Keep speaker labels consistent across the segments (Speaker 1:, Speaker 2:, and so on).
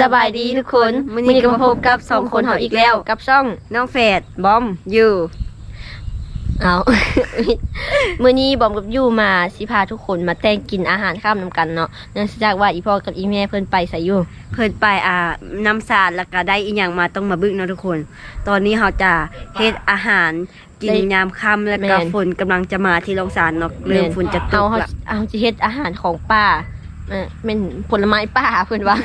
Speaker 1: สบายดีทุกคนวันนี้ก็มาพบกับสองคนเขาอีกแล้ว กับช่อง
Speaker 2: น้องแฝดบอมอยู่
Speaker 1: เอามื่อนี้บอมกับยูมาสิพาทุกคนมาแต่งกินอาหารข้ามนำกันเนาะเนื่องจากว่าอีพ่อกับอีแม่เพิ่นไปใส่อยู่
Speaker 2: เพิ่นไปอ่าน้ำสาดแล้วก็ได้อีหยังมาต้องมาบึ้งเนาะทุกคน ตอนนี้เราจะเฮ็ดอาหารกิน
Speaker 1: ได้
Speaker 2: ยามค่ำแล้วก็
Speaker 1: แม่น
Speaker 2: ฝนกำลังจะมาที่โรงสารเนาะเริ่มฝนจะต
Speaker 1: เอา
Speaker 2: ก
Speaker 1: เขา
Speaker 2: ละ
Speaker 1: เอาจะเฮ็ดอาหารของป่า เออเป็นผลไม้ป่าเพิ่นว่า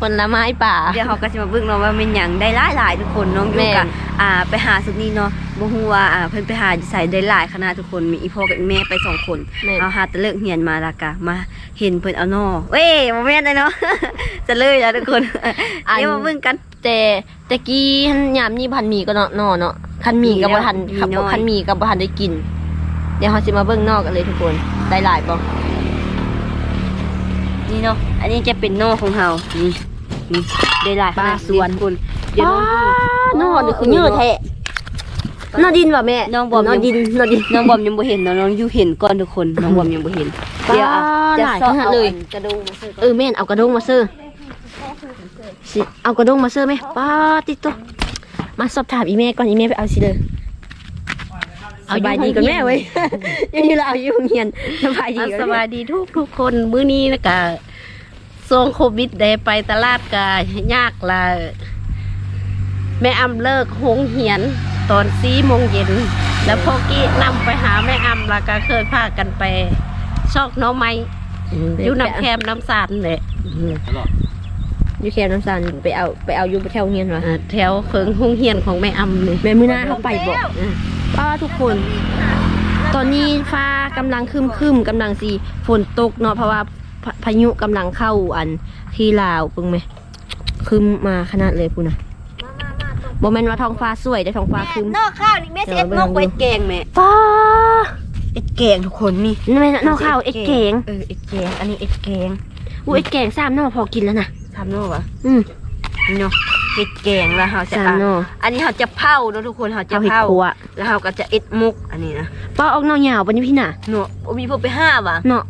Speaker 1: ผลไม้ป่า
Speaker 2: เดี๋ยวเขาก็จะมาบึ้งเนาะว่าเป็นหยังได้หลายๆทุกคนน้องอ
Speaker 1: แม่
Speaker 2: ยู่
Speaker 1: น
Speaker 2: กับอ่าไปหาสุดนี้เนาะบ่ฮู้ว่าอ่าเพิ่นไปหาอยู่ใส่ได้หลายขนาดทุกคนมีอีพ่อกับอีแม่ไปสองคน
Speaker 1: แม่น
Speaker 2: เอาหาแตะเลิกเฮียนมาและกะมาเห็นเพิ่นเอานอเว้ยบ่แม่นเลยเนาะ จะเลยแล้วทุกคน
Speaker 1: อัน
Speaker 2: เดี๋ยวมาเบิ่งกัน
Speaker 1: แต่แต่กี้ยามนี้พันหมีก็เนาะนอเนาะคันหมีกับบ่ทัน
Speaker 2: มี
Speaker 1: ครับ
Speaker 2: น้อย
Speaker 1: คันหมีกับบ่ทันได้กิน เดี๋ยวเราสิมาเบิ่งนอกกันเลยทุกคนได้หลายบ่
Speaker 2: นี่เนาะ อันนี้จะเป็นโน่ของเฮานี่นี่ได้หลายขนาดทุกคนเดี๋ยวน้อง
Speaker 1: นอนนี่คือเยอะแท้นอดินว่ะแม่
Speaker 2: น้องบอม
Speaker 1: นอดินนอดิน
Speaker 2: น้องบอมยังบ่เห็นเนาะน้องอยู่เห็นก่อนทุกคน น้องบอมยังบ่เห็น เดี๋ยวอะ
Speaker 1: ป้า
Speaker 2: จะ
Speaker 1: หลาย
Speaker 2: ซอ
Speaker 1: ขนาด
Speaker 2: เอา
Speaker 1: เลย
Speaker 2: อันกระดูกมาซื้อก่อน
Speaker 1: เออแม่นเอากระด้งมาซื้อสิเอากระด้งมาซื้อไหมป้าติดตัวมาสอบถามอีแม่ก่อนอีแม่ไปเอาสิเด้อ สบายดีกันแม่เว้ยยังอยู่เราเอาอยู่โรงเรียนสบายดี
Speaker 3: อะ
Speaker 1: กัน
Speaker 3: ส
Speaker 1: แม่
Speaker 3: วัสดีทุกทุกๆคนมื้อนี้นะกะช่วงโควิดได้ไปตลาดกะยากละแม่อำเลิกโรงเหียนตอนสี่โมงเย็น แล้วพ่อกี้นำไปหาแม่อำแล้วก็เคยพากันไปชอกหน้องไม้อยู่น้ำแคมน้ำสานเลย
Speaker 1: อยู่แคมป์น้ำซันไปเอาไปเอาอยู่แถวโรงเรียนวะ
Speaker 3: อ่าแถวเคิงโรงเหียนของแม่อำนี่
Speaker 1: แม่มือหน้าเขาไปบอก ป้าทุกคน ตอนนี้ฟ้ากำลังครึมครึมๆกำลังสีฝนตกเนาะเพราะว่าพาพายุกำลังเข้าอันที่ลาวปึงไหมครึมมาขนาดเลยพูนะโมเมนว่าท้องฟ้าสวยแต่ท้องฟ้าครึม
Speaker 2: นอกข้าวนี่แม่สิเอ็ดนอกเวทแกงแม่
Speaker 1: ป้า
Speaker 2: เอ็ดแกงทุกคนนี่
Speaker 1: นี่แม่นอกข้าวเอ็ดแกง
Speaker 2: เออเอ็ดแกงอันนี้เอ็ดแกง
Speaker 1: อู้เอ็ดแกงสามหน่อพอกินแล้วนะ
Speaker 2: ทำโน่วะ
Speaker 1: อืม
Speaker 2: นี่เนาะ เฮ็ดแกงแล้วเฮาจะ
Speaker 1: สาม
Speaker 2: อะ
Speaker 1: หน่อ
Speaker 2: อันนี้เฮาจะเผาเนาะทุกคนเฮาจะ
Speaker 1: เอาเห็ด
Speaker 2: เผา
Speaker 1: ขัว
Speaker 2: แล้วเฮาก็จะเอ็ดมุกอันนี้นะ
Speaker 1: ป้าออกหน่อยาวปะนี่พี่น่ะ
Speaker 2: เนาะโอ้มีพวกไปห้าว่ะ
Speaker 1: เนาะ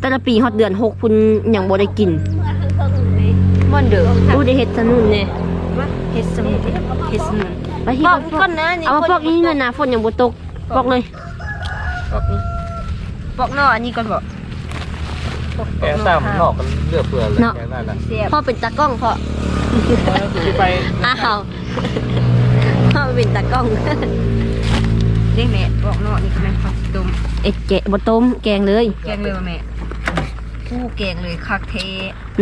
Speaker 1: แต่ละปีฮอดเดือนหกพุ่นยังบ่ได้กิน
Speaker 2: ม่อนเด้อ
Speaker 1: อู้ได้เห็ดสนุนเนี่ย
Speaker 2: เฮ็ดสมุนเฮ็ดสมุน
Speaker 1: ไปที่
Speaker 2: ปอก
Speaker 1: ปอก
Speaker 2: ก่อนนะนี่
Speaker 1: เอามาปอกนี้เลยนะฝนยังบ่ตกปอกเลย
Speaker 2: ปอกนี่ปอกนออันนี้ก่อนบ่ปอก
Speaker 4: แกงซ้ำนอกกันเลือกเพื่อเลยแกงนั่นแหละ
Speaker 2: เสียบ
Speaker 1: พ่อเป็นตากล้องพ่อ
Speaker 4: ที่ ไป
Speaker 1: อ้าวพ่อเป็นตากล้อง
Speaker 2: เด้แม่ปอกนอนี่คือแม่ผักต้ม
Speaker 1: เอ็ดแกะบ่ต้มแกงเลย
Speaker 2: แกงเลยว่ะแม่ผู้แกงเลยคักเท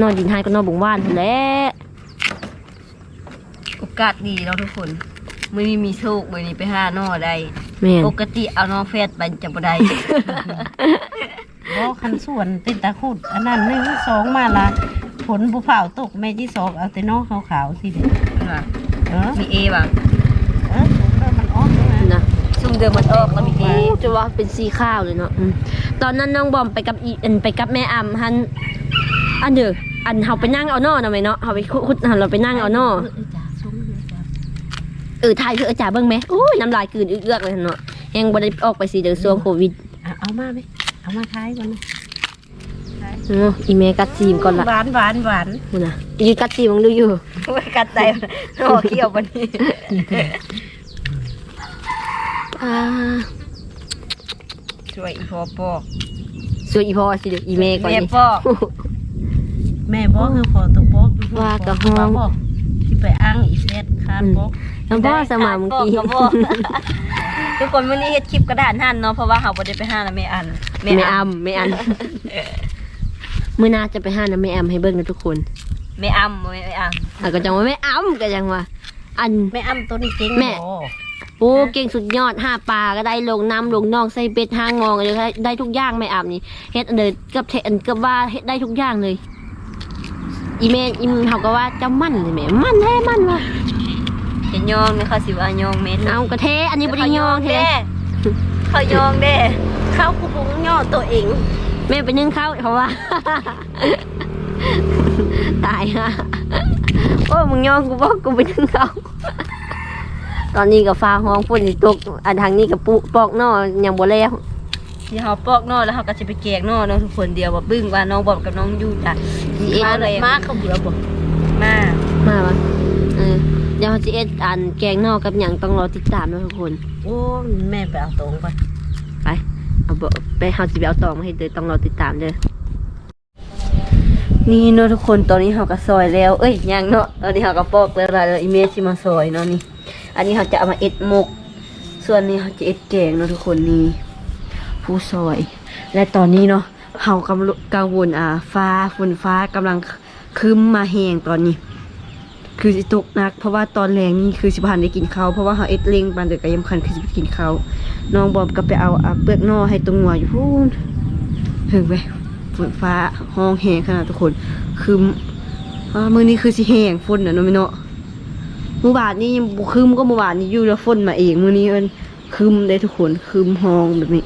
Speaker 1: นอนดินไฮก็นอนบุงบ้านพุ่นแหล้ว
Speaker 2: โอกาสดีแล้วทุกคนมื้อนี้มีโชคมื้อนี้ไปหานอได้
Speaker 1: แม่น
Speaker 2: ปกติเอาน้องแฟดไปจะบ่ได้
Speaker 3: บ่คันส่วนติดตะขุดอันนั้นหนึ่งสองมาละ ผลบุเผาตกแม่ที่สองเอาแต่น้องขาวๆสิเด้อ
Speaker 2: ว่ะ
Speaker 3: เออ
Speaker 2: มีเอว่ะ
Speaker 3: เออสูงแล้วมันออกแล้วนะ
Speaker 1: นะ
Speaker 2: ซุ่มเดิมมันออกแล้วมีเอ
Speaker 1: จะว่าเป็นสีข้าวเลยเนาะอืมตอนนั้นน้องบอมไปกับอีอันไปกับแม่อำฮันอันเด้ออันเฮาไปนั่งเอานอนะแม่เนาะเฮาไปคุดหันเราไปนั่งเอานอ
Speaker 3: เออจ้าสูงเลยจ้า
Speaker 1: เออถ่ายเถอะอาจารย์เบิ่งไหมโอ้ยน้ำลายกลืนเอื้อกๆเลยเนาะยังบ่ได้ออกไปสิเดี๋ยวช่วงโควิด
Speaker 3: อะเอามาไหมเอามาท้ายก่อนนะ
Speaker 1: โอ้อีเมกัดซีมก่อนละ
Speaker 3: หวานหวานหวาน
Speaker 1: พูดนะยืนกัดซีมมึงดูอยู่
Speaker 2: โอ้ยกัดใจนอเขี้ยวบันนี้
Speaker 1: อ่า
Speaker 2: ช่วยอีพอปอก
Speaker 1: สวยอีพอสิเดี๋ยวอีเมก่อน
Speaker 2: แม่
Speaker 1: นี่
Speaker 2: ปอก
Speaker 3: แม่บอกคือพอตกบอก
Speaker 1: ว่ากะฮ้อง
Speaker 3: บอกที่ไปอ้างอีเฟสคาดบอก
Speaker 1: น้ำพ่อสมาเมื่อกี้
Speaker 2: ได้ขาดปอกก็บอกทุกคนวันนี้เฮ็ดคลิปกระดานหั่นเนาะเพราะว่าเฮาบ่ได้ไปห้านะแม่อัน
Speaker 1: ไม่อำไม่อัน มื่อหนาจะไปห้านะไม่อำให้เบิ่งนะทุกคน
Speaker 2: แม่อำแม่อำ
Speaker 1: อะก็จังว่าไม่อำก็จังว่า อัน
Speaker 3: แม่อ้ำตัวนี้เก่ง
Speaker 1: แม่
Speaker 3: บ่
Speaker 1: โอ้เก่งสุดยอดห้าปลาก็ได้ลงน้ำลงนองใส่เบ็ดห้างองเลยได้ทุกอย่างไม่อำนี่เฮ็ดอันเดินกับเทอันกับว่าเฮ็ดได้ทุกอย่างเลย อีเมอีมเขาก็ว่าเจ้ามั่นเลยแหม่มั่นแท้มั่นว่ะ
Speaker 2: เห็นยองนี่เขาสิว่ายองแม่น
Speaker 1: เอากระเทอันนี้บริยองเท
Speaker 2: เขายองเด้
Speaker 3: เข้าคุบุงย่อตัวเอง
Speaker 1: แม่ไปนึ่งข้าวเขาว่า ตายฮะโอ้มึงยองกูบอกกูไปนึ่งข้าวตอนนี้กับฟ้าห้องฝนสิตกอันทางนี้กับปุปอกนอยังบ่แล้ว
Speaker 2: ที่เฮาปอกนอแล้วเฮาก็สิไปแกงนอเนาะทุกคนเดียวว่าบึ้งว่าน้องบอมกับน้องยูจ้ะ
Speaker 1: สิเอ็ด
Speaker 3: มา
Speaker 2: มา
Speaker 3: เล
Speaker 2: เลยย
Speaker 3: มาเขาเบื่อบ่
Speaker 2: มา
Speaker 1: มาปะเออเดี๋ยวเราจะเอ็ดอันแกงนอกกับหยังต้องรอติดตามนะทุกคน
Speaker 3: โอ้แม่ไปเอาตรงไป
Speaker 1: ไป เอาบ่ไปเฮาสิไปเอาตองมาให้เด้อต้องรอติดตามเด้อนี่เนาะทุกคนตอนนี้เฮาก็ซอยแล้ว เอ้ยยังเนาะตอนนี้เฮาก็ปอกแล้วล่ะแล้วอีเมจสิมาซอยเนาะนี่ อันนี้เฮาจะเอามาเอ็ดหมก ส่วนนี้เฮาจะเอ็ดแกงเนาะทุกคนนี่ผู้ซอย และตอนนี้เนาะเฮากำลังกังวลอ่าฟ้าฝนฟ้ากำลังครึ้มมาแหงตอนนี้ คือสิตกนัก เพราะว่าตอนแรงนี่คือสิพันได้กินเขาเพราะว่าเฮาเอ็ดเล็งปานเด็กก็ยังคันคือสิไปกินเขาน้องบอมก็ไปเอาเปลือกนอให้ตรงหัวอยู่พูนถึงไปฝนฟ้าห้องแหงขนาดทุกคน คือมือนี้คือสิแหงฝนเน่ะเนาะแม่เนาะมือวานนี้ยังบ่คืมก็มือวานนี้อยู่แล้วฝนมาเองมือนี้เอินคืมได้ทุกคนคืมห้องแบบนี้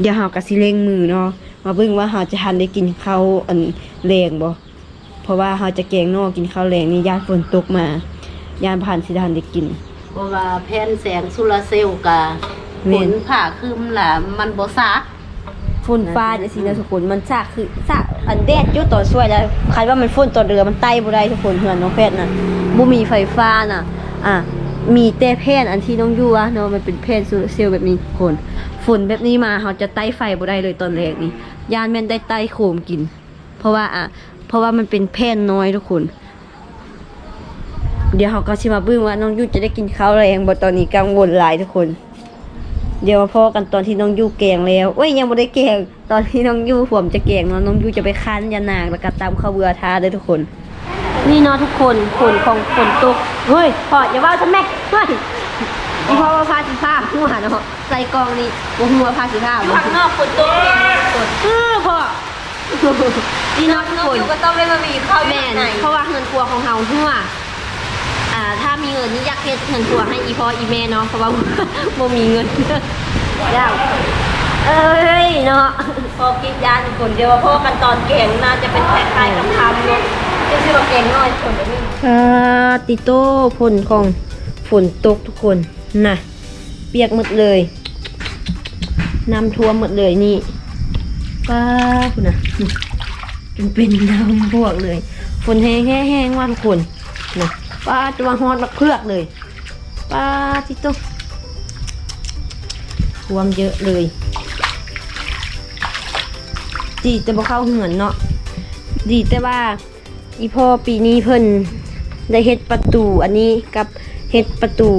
Speaker 1: เดี๋ยวเฮาก็สิเลงมือเนาะมาเบิ่งว่าเฮาจะทันได้กินข้าวอันแรงบ่ เพราะว่าเราจะแกงนอกกินข้าวแรงนี่ย่านฝนตกมาย่านผ่านสิทานได้กิน
Speaker 3: เพราะว่าแผ่นแสงโซลาร์เซลล์กะ
Speaker 1: แม่
Speaker 3: ฝ
Speaker 1: น
Speaker 3: นผ่าครึมล่ะมันบ่ซัก
Speaker 1: ฝนฟ้าจะสินะทุกคนมันซากคือซากอันแดดอยู่ตอนช่วยแล้วคันว่ามันฝนตอนเรือมันไต่บ่ได้ทุกคนเฮือนน้องแพทย์น่ะบ่มีไฟฟ้าน่ะ อะมีแต่แผ่นอันที่น้องอยู่อะเนาะมันเป็นแผ่นโซลาร์เซลล์แบบนี้ทุกคนฝนแบบนี้มาเราจะไต่ไฟบ่ได้เลยตอนแรกนี่ย่านแม่นได้ไต่โคมกิน เพราะว่าอะ เพราะว่ามันเป็นแผ่นน้อยทุกคน เดี๋ยวเขาก็ชิมาเบึ้งว่าน้องยูจะได้กินข้าวแรงบ่ตอนนี้กังวลหลายทุกคน เดี๋ยวมาพอกันตอนที่น้องยูแกงแล้วเอ้ยยังบ่ได้แกงตอนที่น้องยูผมจะแกงเนาะน้องยูจะไปคั้นยานางแล้วก็ตำข้าวเบื่อทาเด้อทุกคน นี่เนาะทุกคนฝนของฝนตกเฮ้ยพออย่าว่าทำแม่เฮ้ยอีพ่อว่าพาสิผ้าหัวเนาะใส่กองนี่บ่หัวพาสิผ้าบ่
Speaker 2: ข้างนอกฝนตกเนี่ยฝน
Speaker 1: เออพ่อ นี่เนาะทุก
Speaker 2: น้อง
Speaker 1: คน
Speaker 2: อยู่ก็ต้องได้มามีข้าว
Speaker 1: แม่น
Speaker 2: ไหน
Speaker 1: เพราะว่าเงินครัวของเฮาหัวอ่า ถ้ามีเงินนี่อยากเฮ็ดเงินครัวให้อีพ่ออีแม่เนาะเพราะว่า บ่มีเงินยาวเอ้ยเนาะ
Speaker 2: พอกินยาทุกคนเดียวว่าพ่อกันตอนแกงน่าจะเป็นคล้ายๆกับทำเนาะจะชื่อว่าแกงน้อยคนแบบนี้
Speaker 1: อ่าติโต้ฝนของฝนตกทุกคนน่ะ เปียกหมดเลยน้ำท่วมหมดเลยนี่ ป้าคุณนะจนเป็นน้ำพวกเลย ฝนแห้งแห้งว่าทุกคนนะป้าจะมาฮอดมาเพือกเลยป้าติโต้ท่วมเยอะเลยดีแต่บ่เข้าเหือนเนาะดีแต่ว่าอีพ่อปีนี้เพิ่นได้เฮ็ดประตูอันนี้กับเฮ็ดประตู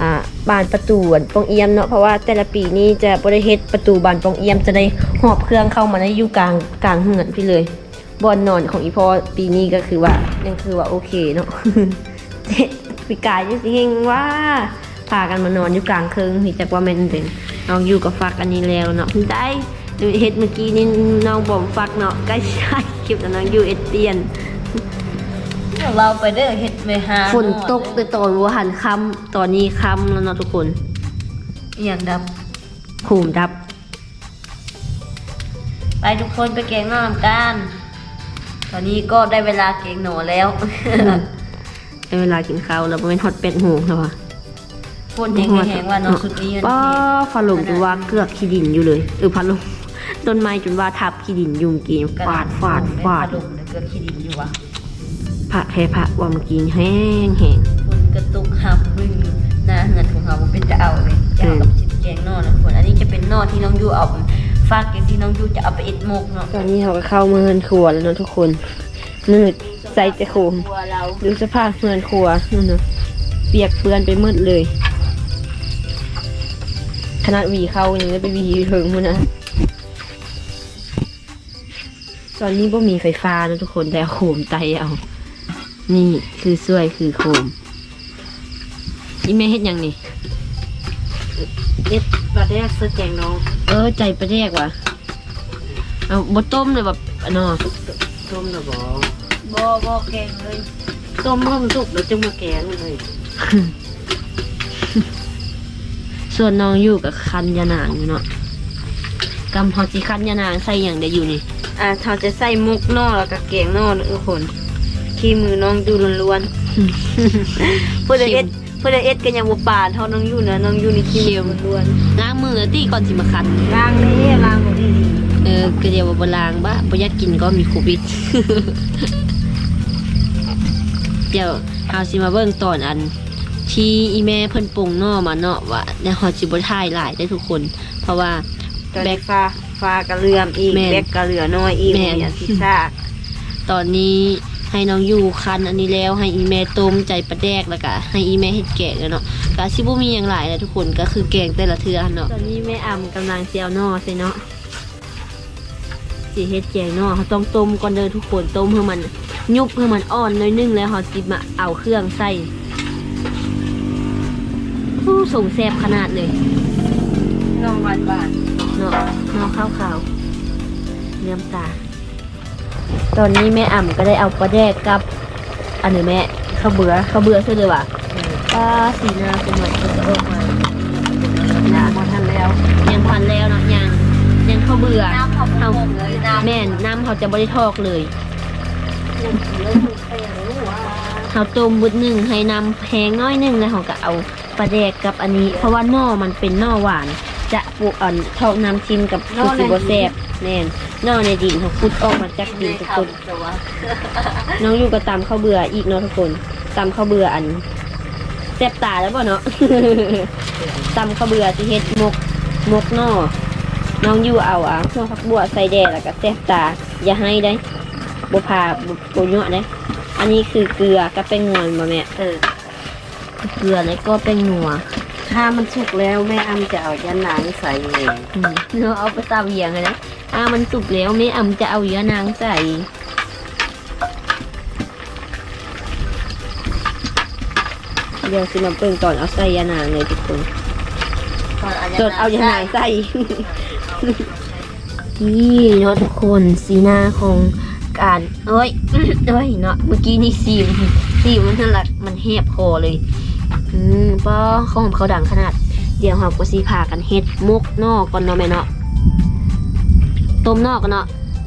Speaker 1: อ่าบานประตูปองเอี่ยมเนาะเพราะว่าแต่ละปีนี้จะบ่ได้เฮ็ดประตูบานปองเอี่ยมจะได้หอบเครื่องเข้ามาในอยู่กลางกลางเหือนพี่เลยบอนนอนของอีพ่อปีนี้ก็คือว่ายังคือว่าโอเคเนาะปีกายจังสิเฮงว่าพากันมานอนอยู่กลางเคิงพี่จักว่าแม่นเป็นน้องอยู่กับฟักอันนี้แล้วเนาะได้เฮ็ดเมื่อกี้นี่น้องบ่มฟักเนาะใกล้ใช่คลิปแล้วน้องอยู่เอ็ดเตียน
Speaker 2: เราไปเด้อเฮ็ดไปหา
Speaker 1: ฝนตกแต่ตอนวัวหันค่ำตอนนี้ค่ำแล้วเนาะทุกคน
Speaker 2: อหย่างดับ
Speaker 1: โหมดับ
Speaker 2: ไปทุกคนไปแกงนอกนำกัน ตอนนี้ก็ได้เวลาแกงหนูแล้ว
Speaker 1: ในเวลากินข้าวแล้วบ่แม่นฮอตเป็ดหูแล้วว่ะ
Speaker 2: ฝนแห้งๆว่าน้องสุดนี้มัน
Speaker 1: ป้า
Speaker 2: เฮ็ด
Speaker 1: ฟ้าลงจนว่าเกือกขี้ดินอยู่เลยเออพัดลมต้นไม้จนว่าทับขี้ดินยุงกีนฟาดฟาดฟาด
Speaker 2: ลงเกิดขี้ดินอยู่วะ
Speaker 1: พระแพ้พระว่าเมื่อกี้แห้งแห้ง
Speaker 2: ฝนกระตุกหับบึ้งน้าเหือนของเราเป็นจะเอาเลยจะเอากับชิ้นแกงนอกนะคนอันนี้จะเป็นนอกที่น้องยูเอาฟากแกงที่น้องยูจะเอาไปเอ็ดหมกเนาะ
Speaker 1: ตอนนี้เราก็เข้าเฮือนครัวแล้วนะทุกคนมืดใส่แต่โคม
Speaker 2: ตัวเรา
Speaker 1: ดูสภาพเฮือนครัวนั่นนะเปียกเปื้อนไปมืดเลยขนาดวีเข้ายังได้ไปวีถึงมันนะตอนนี้บ่มีไฟฟ้านะทุกคนแต่โคมไตเอา นี่คือสวยคือโคมอีแม่เฮ็ดหยังนี่
Speaker 3: เอ็ดปลาแดกเสื้อแกงน้อง
Speaker 1: เออใจประแยกว่ะเอาบต้มเลยแบบอันเนาะ
Speaker 3: ต้มนะบ่
Speaker 2: บ่บ่แกงเลย
Speaker 3: ต้มเพิ่มสุกแล้วจึงมาแกงเลย
Speaker 1: ส่วนน้องอยู่กับคันยานางอยู่เนาะกำพอจิคันยานางใส่อย่างเดียวอยู่นี่
Speaker 2: อ่าเขาจะใส่มุกนอกแล้วก็แกงนอกนะทุกคน ขี้มือน้องยูล้วนๆ เพื่อเอ็ดเพื่อเอ็ดกันยังบ่ปาดเท่าน้องยูนะน้องยูนี่ขี้มือล้วน
Speaker 1: ล้างมือตีก่อนสิมาคัน
Speaker 2: ๆล้างนี้ล้างหมดดี
Speaker 1: เออก็เดียวว่าบ่ล้างบ้าบ่อยากกินก็มีโควิด เดี๋ยวเฮาสิมาเบิ่งตอนอัน ที่อีแม่เพิ่นปรุงหน่อมาเนาะว่าในฮอดสิบ่ถ่ายหลายได้อทุกคน เพราะว่า
Speaker 2: ตอนนี้ฟ้าฟ้ากระเลื่อมอีก
Speaker 1: แม่น
Speaker 2: แบกกระเหลือน้อยอีก
Speaker 1: แม่น
Speaker 2: เนี่ยสิซาก
Speaker 1: ตอนนี้ ให้น้องอยู่คันอันนี้แล้วให้อีแม่ต้มใจปลาแดกแล้วก็ให้อีแม่เฮ็ดแกงแล้วเนาะก็สิบ่มีหยังหลายเลยทุกคนก็คือแกงแต่ละเทื่อเนาะตอนนี้แม่อำกำลังสิเอาหน่อใส่เนาะสิเฮ็ดแกงหน่อเขาต้องต้มก่อนเด้อทุกคนต้มให้มันยุบให้มันอ่อนหน้อยนึงแล้วเขาสิมาเอาเครื่องใส่ผู้ส่งแซ่บขนาดเลย
Speaker 2: น้องหวานหวาน
Speaker 1: เนาะเนาะข้าวขาวๆเนื้อตา ตอนนี้แม่อ่ำก็ได้เอาปลาแดกกับ อันนี้แม่ข้าวเบื่อข้าวเบื่อใช่เลยว่ะป้าสีหน้าสมัยก็จะออกมา
Speaker 2: น้ำมาทันแล้ว
Speaker 1: ยังพันแล้วเนาะยังยังข้าวเบื่อ
Speaker 2: น้ำเขา
Speaker 1: เอา
Speaker 2: เลยน้ำ
Speaker 1: แม่นน้ำเขาจะบริทอกเลยเขาต้มบุดหนึ่งให้น้ำแพงน้อยหนึ่งแล้วเขาก็เอาปลาแดกกับอันนี้ เพราะว่าหน่อมันเป็นหน่อหวาน จะปลูกอ่อนทอกน้ำชิมกับคือสิบแซบแน่นหน่อในดินเขาขุดออกมาจากดินทุกคนน้องอยู่กับตำข้าวเบื่ออีกเนาะทุกคนตำข้าวเบื่ออันแซ่บตาแล้วป่ะเนาะตำข้าวเบื่อที่เฮ็ดมกมกหน่อน้องอยู่เอาอะหัวผักบัวใส่แดดแล้วก็แซ่บตา อย่าให้ได้บ่พาบ่บ่เนาะได้อันนี้คือเกลือกับแป้งนวลบ่แม่
Speaker 2: เออ
Speaker 1: เกลือแล้วก็แป้งนัว
Speaker 3: ถ้ามันสุกแล้วแม่อำจะเอายะนางใส่เอง
Speaker 1: อืมเนาะเอาไปตำเยียงนะอ่ามันสุกแล้วแม่อำจะเอาเยอะนางใส่เดี๋ยวสิมาเปิ่งตอนเอาใส่ยานางเลยทุกคนจดเอาอย่างใส่นี่เนาะทุกคนสีหน้าของการเอ้ยเอ้ยเนาะเมื่อกี้นี่สีมสีมันนั่นแหละมันแหบคอเลย อืมป้อข้าวหอมเขาดังขนาด เดี๋ยวเราก็สีพากันเฮ็ดมุกนอกก่อนเนาะแม่เนาะต้มนอกกันเนาะ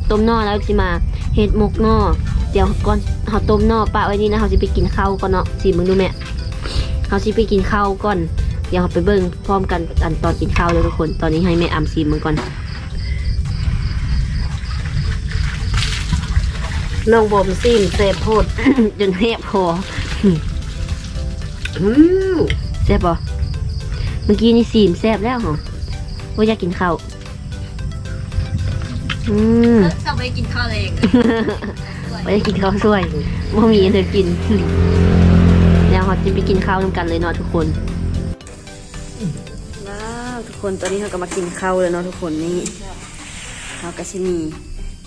Speaker 1: ต้มนอกแล้วสิมาเฮ็ดมุกนอกเดี๋ยวก่อนเราต้มนอกปะไว้นี่นะเราสิไปกินข้าวก่อนเนาะสิมึงดูแม่เราสิไปกินข้าวก่อนเดี๋ยวเราไปเบิ่งพร้อมกันอันตอนกินข้าวเลยทุกคน ตอนนี้ให้แม่อำซีมึงก่อน
Speaker 3: น้องบอมซิมเซฟโพด
Speaker 1: จนแหบคอ
Speaker 3: อืม
Speaker 1: แซ่บปะเมื่อกี้นี่ซีมแซ่บแล้วเหรอว่าอยากกินข้าวอืม
Speaker 2: จะไปกินข้าวเอง
Speaker 1: ไม่ได้กินข้าวสวยบ่มีอันเธอกินแล้วเราจะไปกินข้าวนำกันเลยเนาะทุกคน
Speaker 2: ว้าวทุกคนตอนนี้เขาก็มากินข้าวเลยเนาะทุกคนนี่เขาก็ชิมี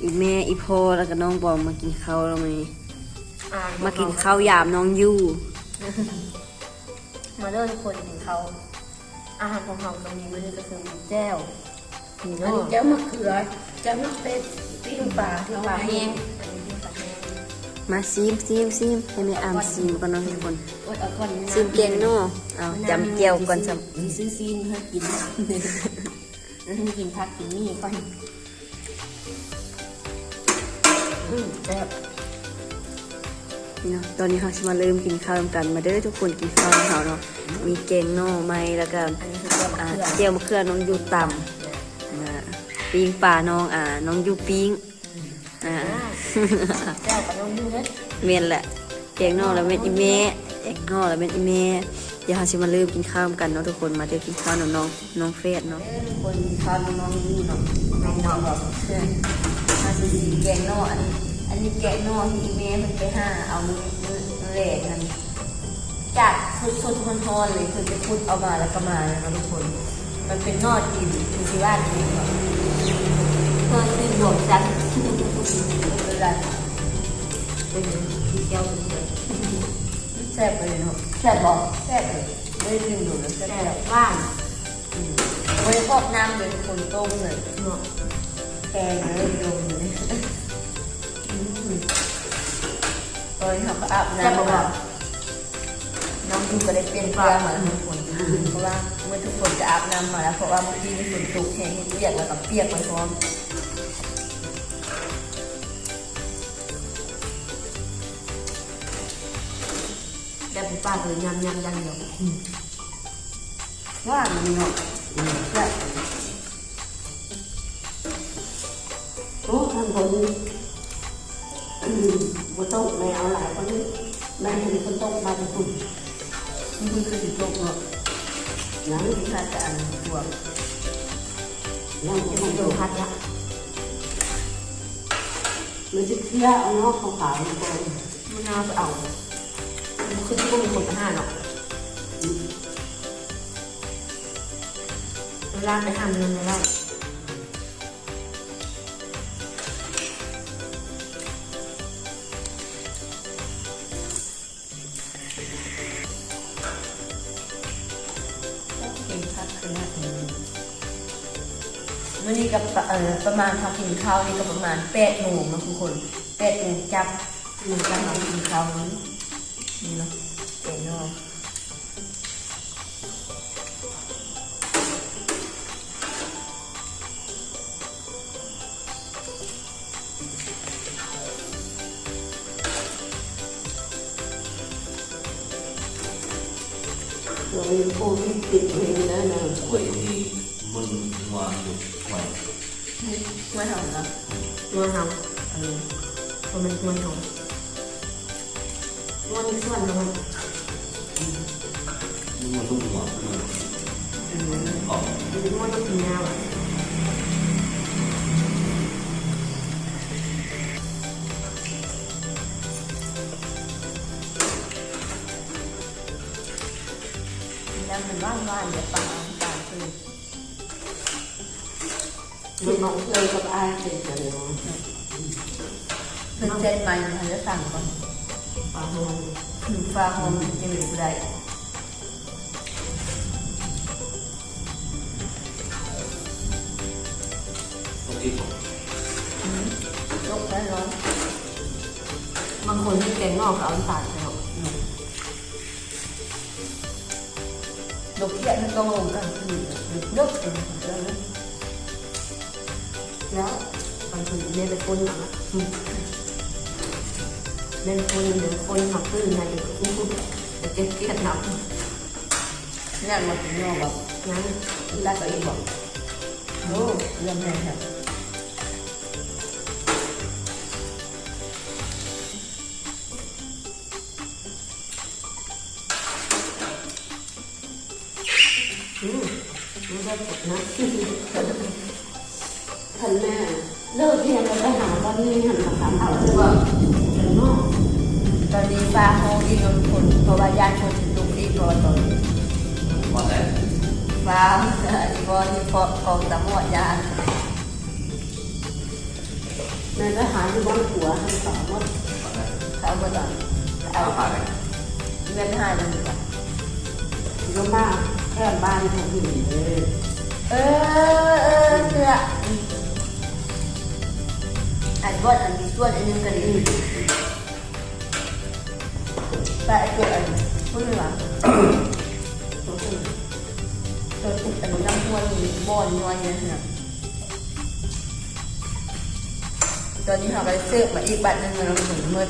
Speaker 2: อีแม่อีพ่อแล้วก็น้องบอมมากินข้าวแล้วมั้ยมากินข้าวยามน้องยู่
Speaker 1: มาเริ่มทุกคนกินข้าวอาหารของเราตรงนี้มันก็คือแจ่วมี
Speaker 3: อัน
Speaker 1: เนาะ
Speaker 3: นี้เจ้ามะเขือเจ้ามะเป็ดปิ้งปลาที่ปลาแห้ง
Speaker 2: มาซีมซีมซีมให้แม่อามซีมก่อนเนาะทุกคน
Speaker 3: โอ้ยเอาก่อนนะ
Speaker 2: ซีมเก่งเนาะเอาจำเจียวก่อนจ
Speaker 3: มีซื้อซีนให้กินให้กินผักกินนี่ก่อนอืมแซ่บำ
Speaker 2: นี่เนาะตอนนี้เขาจะมาเริ่มกินข้าวกัน มาเด้อทุกคนกินข้าวเขาเนาะมีแกงน่อไม้แล้วก็
Speaker 3: อันเจี
Speaker 2: ยวมะเขือน้องยูต่ำปิ้งปลาน้องอ่าน้องยูปิ้งอ่า
Speaker 3: แซ่บกับน้องดูนะ
Speaker 2: เมียนแหละแกงนอกแล้วเม็ดอีเมะแกงนอแล้วเม็ดอีเมะเดี๋ยวเราจะมาเริ่มกินข้าวกันเนาะทุกคนมาเดี๋ยวกินข้าวน้องน้องน้องเฟสเนาะทุกคนกินข้าวน้องน้องนี่เนาะน้องน้องแบบเพื่อนมาสิแกงนอกอันนี้อั นนี้แกงนอกที่อีเมะมันไปห้าเอามือมือมือแหลกกันจากสุดสุดทอนๆเลยคือไปพุดเอามาแล้วก็มาเนาะทุกคน มันเป็นนอดกินคือที่ว่ากินเนาะนอดกินบวกจันเป็นไรเป็นที่เที่ยวเลยแซ่บเลยเนาะแซ่บบอกแซ่บเลยไม่ได้ลืมดูนะแซ่บว่านไม่ได้พอกน้ำเลยคนต้มเลยเนาะแกงเลยลงเลย ตอนนี้เขาก็อาบน้ำมาน้องดูก็ได้เป็นเกลือมาทุกคนเพราะว่าเมื่อทุกคนจะอาบน้ำมาแล้วเพราะว่าเมื่อกี้มีฝนตกแห้งเปียกแล้วก็เปียกไปพร้อม
Speaker 1: แบบป้าเลยยำยำยำเดียว
Speaker 2: ว่านเนาะแซ่บ
Speaker 3: โอ้ทางคน อืมบ่ต้องไม่เอาหลายคนนี้
Speaker 2: อ
Speaker 3: บ้านนี้คนตกบ้านคุณมันคือสิตกเนาะหลังที่ขาดการตัวยังไม่โดนพัดละมันจะเคลียร์เอาเนาะขาวๆนี่ก่อน
Speaker 1: มันน่าไปเอามันคือที่ก็มีคนไปห้าเนาะเวลาไปห้ามมันไม่ได้
Speaker 2: เอ่อประมาณทำกินข้าวนี่ก็ประมาณแปดโมงนะทุกคนแปดโมงจับหนึ่งการทำกินข้าวนี้นี่เนาะแกงนอก
Speaker 3: เรามีโควิดติดเองนะนะ
Speaker 4: ป่วยมีมึนหัวอยู่ป่ว ย
Speaker 2: ไม่ทำนะ
Speaker 1: นวลเขาเออเพราะมันนวลเขานวลส่วนเขา
Speaker 4: มึงมาตุ้มหัวมึงออก
Speaker 1: มันนวลต้องกินยาอะ
Speaker 2: แล้วมันว่างว่างเดี๋ยวปลาปลา
Speaker 3: มันน้องเคยกับอายเป็นกันเนาะ
Speaker 2: เพิ่งเซ็นมาอยู่ทันจะสั่งก่อน
Speaker 3: ปลาหอม
Speaker 2: ถึงฟ้าหอมจะมีผู้ใด
Speaker 4: ตรงที่
Speaker 2: ลกแล้วร้อน
Speaker 1: บางคนที่แกงนอกเขาเอาน้ำตาลใส่หรอก
Speaker 2: ลกเทียนมันก็งงกันคือลกกันแล้วนะ
Speaker 1: แล้วบางคนเรียนไปคนหนักอะอืมเล่นคนเดี๋ยวคนหนักตื้นไงเดี๋ยวคุ้มๆจะเก็บเกลียดหนัก
Speaker 2: งานมาถึงนอกแบบ
Speaker 1: งั้น
Speaker 2: ได้ตัวเองบอกโอ้เรื่องแม่ครับ
Speaker 1: ไม่ได้กดนะ
Speaker 3: ไปหาวันนี้หันมาถามเอาเลยว่าเป็นนอก
Speaker 2: ตอนนี้ฟ้าห้องอีกแล้วทุกคนเพราะว่าญาติคนถึงตุกอีกเพราะว่าตอนนี้
Speaker 4: วันแรก
Speaker 2: ฟ้าอีกวันที่พอกองตำรวจญาติ
Speaker 3: แม่ไปหาอยู่บ้านผัวทำสาวว่า
Speaker 4: วันแรก
Speaker 2: เขาก็ตอน
Speaker 4: เอา
Speaker 2: เอา
Speaker 4: ผ่านเลย
Speaker 2: เงินให้เลยดีกว่า
Speaker 3: ก็มาแค่บ้านของผู้หญิงเลย
Speaker 2: เออเออเสื้อ อันว่าอันนี้ส่วนอันนึงก็ดีแต่ไอ้ตัวอันพูดเลยว่าตัวตุกอันนี้น้ำพวนมีบอนย้อยเนี่ยนะตอนนี้เขาก็เสื้อมาอีกบัตรหนึงเราถึงมืด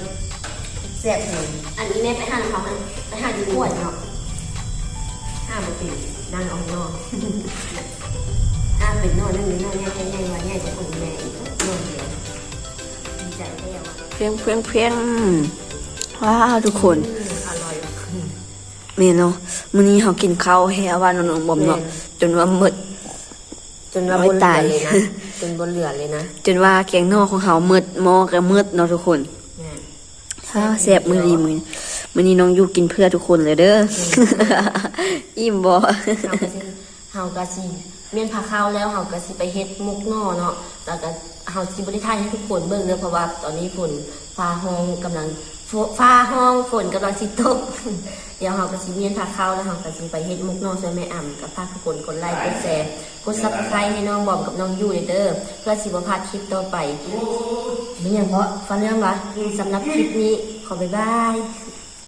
Speaker 2: แสบเลย
Speaker 1: อันนี้แม่ไปหาเขาอันไปหาดีกวดเนาะห้าปกตินั่งออกนอกห้าเป็นนอนนั่งอยู่นอนแง่แง่วันแง่จะคนแง่อีกนอนเดียวดีใจแท้ว่ะ
Speaker 2: เพียงเพียงเพียงว้าวทุกคน
Speaker 1: อร่อย
Speaker 2: เมนเนาะมื้อนี้เขากินข้าวแฮว่าน้องๆบ่มเนาะจนว่าหมด
Speaker 1: จนว่าบนเรือเลยนะจนบนเรือเลยนะ
Speaker 2: จนว่าแกงนอกของเขาหมดหม้อก็หมดเนาะทุกคนข้าวแซ่บมื้อดีมื้อมื้อนี้น้องอยู่กินเพื่อทุกคนเลยเด้ออิ่มบ่
Speaker 1: เฮาก็สิเฮาก็สิ เมียนผักข้าวแล้วเฮาก็สิไปเฮ็ดมุกหน่อเนาะแล้วก็เฮาสิบ่ได้ทายให้ทุกคนเบิ่งเด้อเพราะว่าตอนนี้ฝนฟ้าห้องกำลังฝฟ้าห้องฝนกำลังสิตก เดี๋ยวเฮาก็สิเมียนผักข้าวแล้วเฮาก็สิไปเฮ็ดมุกหน่อช่วยแม่อ่ำกับฝากทุกคนกดไลค์กดแชร์กด Subscribe ให้น้องบอมกับน้องยูเด้อเพื่อสิบ่พลาดคลิปต่อไปมีหยังเพราะฟังเรื่องวะสำหรับคลิปนี้ขอบ๊ายบาย